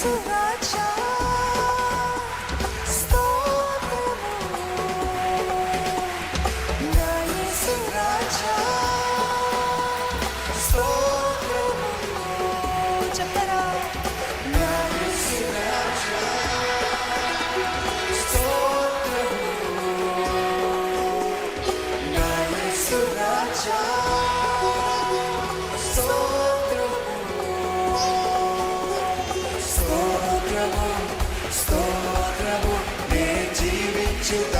survive. you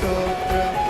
sopra.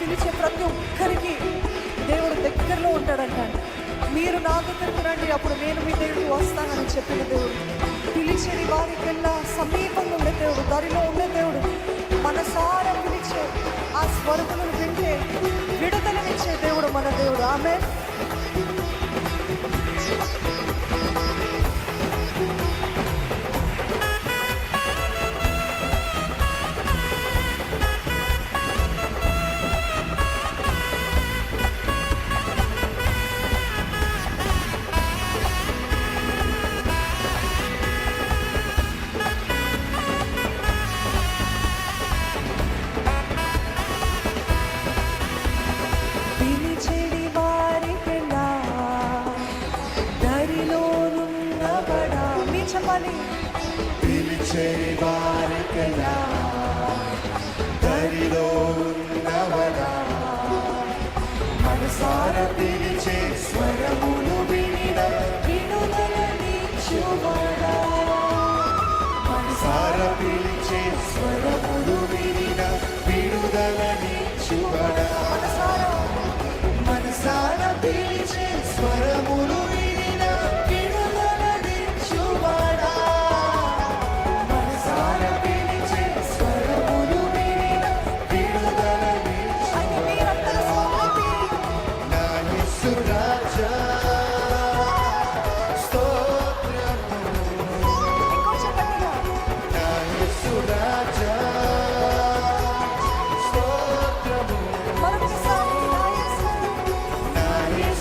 పిలిచే ప్రతి ఒక్కరికి దేవుడు దగ్గరలో ఉంటాడంట. మీరు నా దగ్గరకు రండి అప్పుడు నేను మీ దేవుడు వస్తానని చెప్పిన దేవుడు. పిలిచేది వారికల్లా సమీపంలో ఉండే దేవుడు దారిలో ఉండే దేవుడు. మనసారా పిలిచే ఆ స్వరములను వింటే విడుదలనిచ్చే దేవుడు మన దేవుడు. ఆమె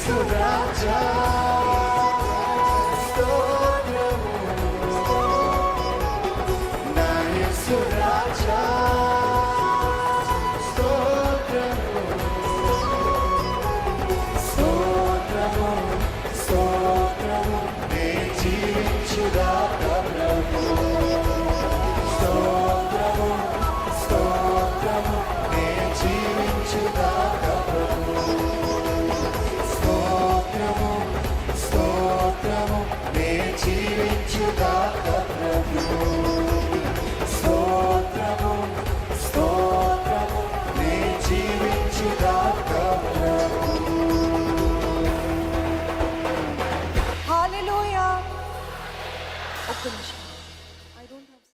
for rapture.